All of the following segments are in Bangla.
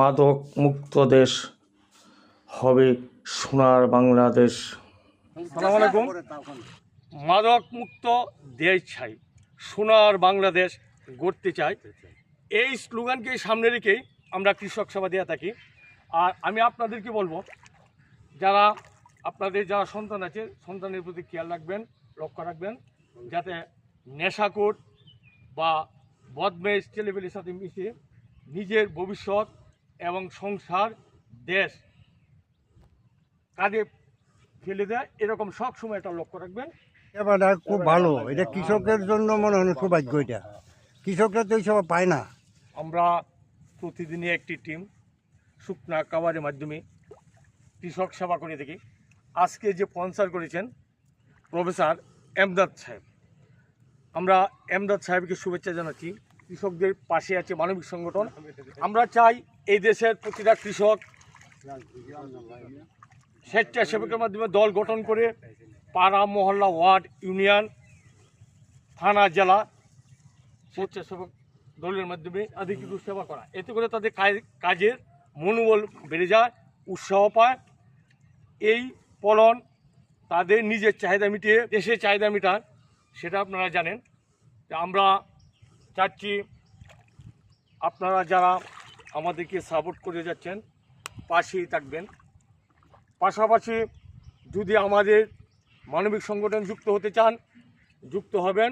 মাদক মুক্ত দেশ হবে সোনার বাংলাদেশ। মাদক মুক্ত দেশ চাই, সোনার বাংলাদেশ গড়তে চাই। এই স্লোগানকে সামনে রেখেই আমরা কৃষক সেবা দিয়ে থাকি। আর আমি আপনাদেরকে বলব, যারা আপনাদের যারা সন্তান আছে, সন্তানের প্রতি খেয়াল রাখবেন, লক্ষ্য রাখবেন, যাতে নেশাকোর বা বদমেশ ছেলেপেলের সাথে মিশে নিজের ভবিষ্যৎ এবং সংসার দেশ কাঁধে ফেলে দেয় এরকম সব সময় একটা লক্ষ্য রাখবেন। এবার খুব ভালো এটা কৃষকের জন্য মনে হয় সৌভাগ্য এটা। কৃষকরা তো এইসব পায় না। আমরা প্রতিদিনই একটি টিম শুকনা কাবারের মাধ্যমে কৃষক সেবা করে থাকি। আজকে যে স্পন্সার করেছেন প্রফেসর এমদাদ সাহেব। আমরা এমদাদ সাহেবকে শুভেচ্ছা জানাচ্ছি। কৃষকদের পাশে আছে মানবিক সংগঠন। আমরা চাই এই দেশের প্রতিটা কৃষক স্বেচ্ছাসেবকের মাধ্যমে দল গঠন করে পাড়া, মহল্লা, ওয়ার্ড, ইউনিয়ন, থানা, জেলা স্বেচ্ছাসেবক দলের মাধ্যমে আধিকৃত সেবা করা। এতে করে তাদের কাজের মনোবল বেড়ে যায়, উৎসাহ পায়। এই ফলন তাদের নিজের চাহিদা মিটিয়ে দেশের চাহিদা মিটান, সেটা আপনারা জানেন। আমরা চাচ্ছি আপনারা যারা আমাদেরকে সাপোর্ট করে যাচ্ছেন, পাশেই থাকবেন। পাশাপাশি যদি আমাদের মানবিক সংগঠন যুক্ত হতে চান, যুক্ত হবেন।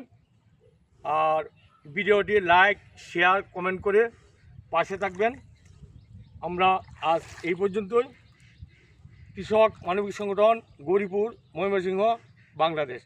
আর ভিডিওটি লাইক শেয়ার কমেন্ট করে পাশে থাকবেন। আমরা আজ এই পর্যন্তই। কৃষক মানবিক সংগঠন গৌরীপুর, ময়মনসিংহ, বাংলাদেশ।